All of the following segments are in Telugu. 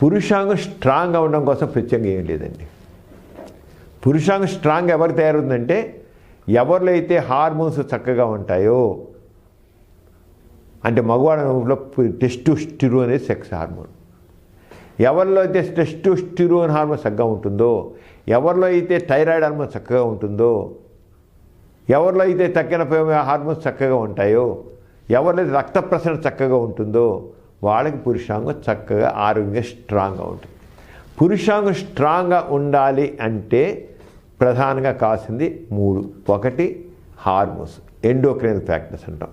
పురుషాంగం స్ట్రాంగ్గా ఉండడం కోసం ప్రత్యేకంగా ఏం లేదండి. పురుషాంగం స్ట్రాంగ్ ఎవరు తయారవుతుందంటే ఎవరిలో అయితే హార్మోన్స్ చక్కగా ఉంటాయో అంటే మగవాడిలో టెస్టోస్టిరో అనేది సెక్స్ హార్మోన్. ఎవరిలో అయితే టెస్టోస్టిరోన్ హార్మోన్ చక్కగా ఉంటుందో ఎవరిలో అయితే థైరాయిడ్ హార్మోన్ చక్కగా ఉంటుందో ఎవరిలో అయితే తక్కిన హార్మోన్స్ చక్కగా ఉంటాయో ఎవరిలో అయితే రక్త ప్రసరణ చక్కగా ఉంటుందో వాళ్ళకి పురుషాంగం చక్కగా ఆరోగ్యంగా స్ట్రాంగ్గా ఉంటుంది. పురుషాంగం స్ట్రాంగ్గా ఉండాలి అంటే ప్రధానంగా కావాల్సింది మూడు. ఒకటి హార్మోన్స్ ఎండోక్రైన్ ఫ్యాక్టర్స్ అంటాం.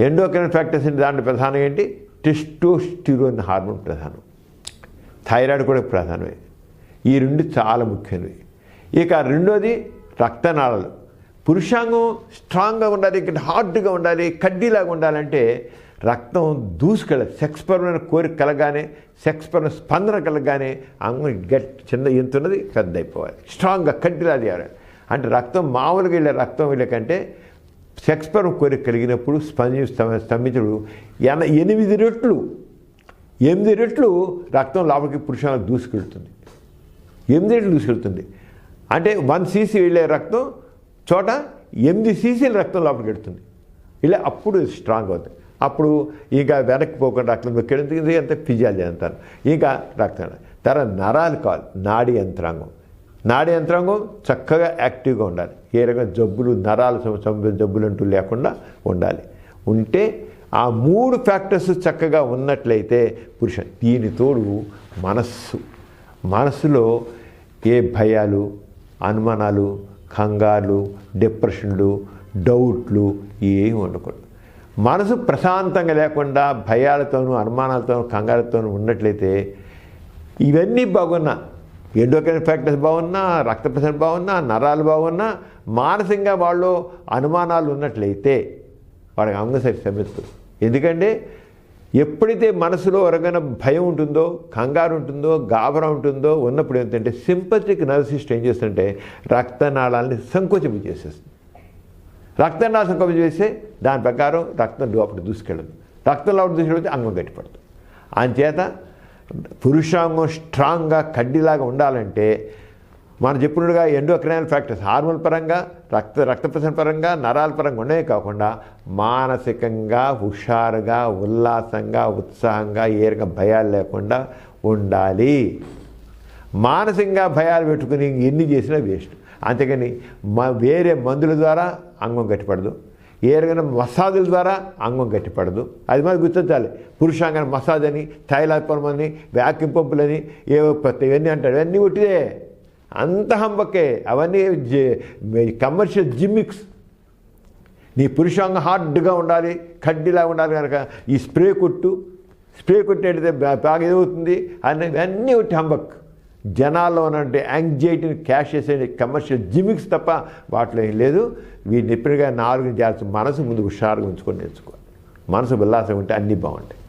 ఎండోక్రైన్ ఫ్యాక్టర్స్ అంటే దాంట్లో ప్రధానం ఏంటి? టెస్టోస్టిరోన్ హార్మోన్ ప్రధానం. థైరాయిడ్ కూడా ప్రధానమే. ఈ రెండు చాలా ముఖ్యమైనవి. ఇక రెండోది రక్తనాళాలు. పురుషాంగం స్ట్రాంగ్గా ఉండాలి ఇక్కడ హార్డ్గా ఉండాలి కడ్డీలాగా ఉండాలంటే రక్తం దూసుకెళ్ళ సెక్స్ పరమైన కోరిక కలగానే సెక్స్ పరమైన స్పందన కలగానే అంగం గట్ చిన్న ఎంతున్నది పెద్ద అయిపోవాలి స్ట్రాంగ్గా కడ్డీలా చేయాలి. అంటే రక్తం మామూలుగా వెళ్ళే రక్తం వెళ్ళే కంటే సెక్స్ పరం కోరిక కలిగినప్పుడు స్పంది స్తంభించడు. ఎన ఎనిమిది రెట్లు ఎనిమిది రెట్లు రక్తం లోపలికి పురుషాలకు దూసుకెళ్తుంది. ఎనిమిది రెట్లు దూసుకెళ్తుంది. అంటే వన్ సీసీ వెళ్ళే రక్తం చోట ఎనిమిది సీసీల రక్తం లోపలికి వెళ్తుంది. ఇలా అప్పుడు స్ట్రాంగ్ అవుతుంది. అప్పుడు ఇంకా వెనక్కి పోకుండా రక్తం ఎక్కడింది అంత ఫిజియాలజీ అంటారు. ఇంకా రక్తం తర్వాత నరాలు కాదు నాడీ యంత్రాంగం. నాడీ యంత్రాంగం చక్కగా యాక్టివ్గా ఉండాలి. ఏ రకమైన జబ్బులు నరాలు జబ్బులు అంటూ లేకుండా ఉండాలి. ఉంటే ఆ మూడు ఫ్యాక్టర్స్ చక్కగా ఉన్నట్లయితే పురుష దీని తోడు మనస్సు. మనస్సులో ఏ భయాలు అనుమానాలు కంగారులు డిప్రెషన్లు డౌట్లు ఏమి ఉండకూడదు. మనసు ప్రశాంతంగా లేకుండా భయాలతోనూ అనుమానాలతోనూ కంగారుతోనూ ఉన్నట్లయితే ఇవన్నీ బాగున్నా ఎండోక్రైన్ ఫ్యాక్టర్స్ బాగున్నా రక్త ప్రసరణ బాగున్నా నరాలు బాగున్నా మానసికంగా వాళ్ళు అనుమానాలు ఉన్నట్లయితే వాడికి అంగశక్తి శ్రమిస్తుంది. ఎందుకంటే ఎప్పుడైతే మనసులో ఎవరికైనా భయం ఉంటుందో కంగారు ఉంటుందో గాబరా ఉంటుందో ఉన్నప్పుడు ఏంటంటే సింపతిక్ నర్వ్ సిస్టమ్ ఏం చేస్తుంటే రక్తనాళాలని సంకోచం చేసేస్తుంది రక్తనాశం సంకోచం చేస్తే దాని ప్రకారం రక్తం లోపల దూసుకెళ్ళదు. రక్తం లోపల దూసుకెళ్తే అంగం గట్టిపడుతుంది. అంచేత పురుషాంగం స్ట్రాంగ్గా కడ్డీలాగా ఉండాలంటే మనం చెప్పినట్టుగా ఎండోక్రైనల్ ఫ్యాక్టర్స్ హార్మోన్ పరంగా రక్త రక్త ప్రసరణ పరంగా నరాల పరంగా ఉండేవి కాకుండా మానసికంగా హుషారుగా ఉల్లాసంగా ఉత్సాహంగా ఏరుగా భయాలు లేకుండా ఉండాలి. మానసికంగా భయాలు పెట్టుకుని ఎన్ని చేసినా వేస్ట్. అంతేకాని మా వేరే మందుల ద్వారా అంగం గట్టిపడదు ఏ రకమైన మసాజుల ద్వారా అంగం గట్టిపడదు అది మాది గుర్తించాలి పురుషాంగం మసాజ్ అని థైలాపరం అని వ్యాక్యూమ్ పంపులని ఏవో ప్రతి ఇవన్నీ అంటాడు ఇవన్నీ ఒట్టిదే. అంత హంబకే. అవన్నీ కమర్షియల్ జిమ్మిక్స్. నీ పురుషాంగం హార్డ్గా ఉండాలి కడ్డీలా ఉండాలి కనుక ఈ స్ప్రే కొట్టు. స్ప్రే కొట్టేటితే బాగా ఏమవుతుంది అని అన్నీ ఒకటి హంబక్. జనాల్లో ఉన్నటువంటి యాంగ్జైటీని క్యాష్ చేసే కమర్షియల్ జిమిక్స్ తప్ప వాటిలో ఏం లేదు. వీటిని ఎప్పటికైనా నాలుగు జాగ్రత్త మనసు ముందు హుషారుగా ఉంచుకొని నేర్చుకోవాలి. మనసు ఉల్లాసం ఉంటే అన్నీ బాగుంటాయి.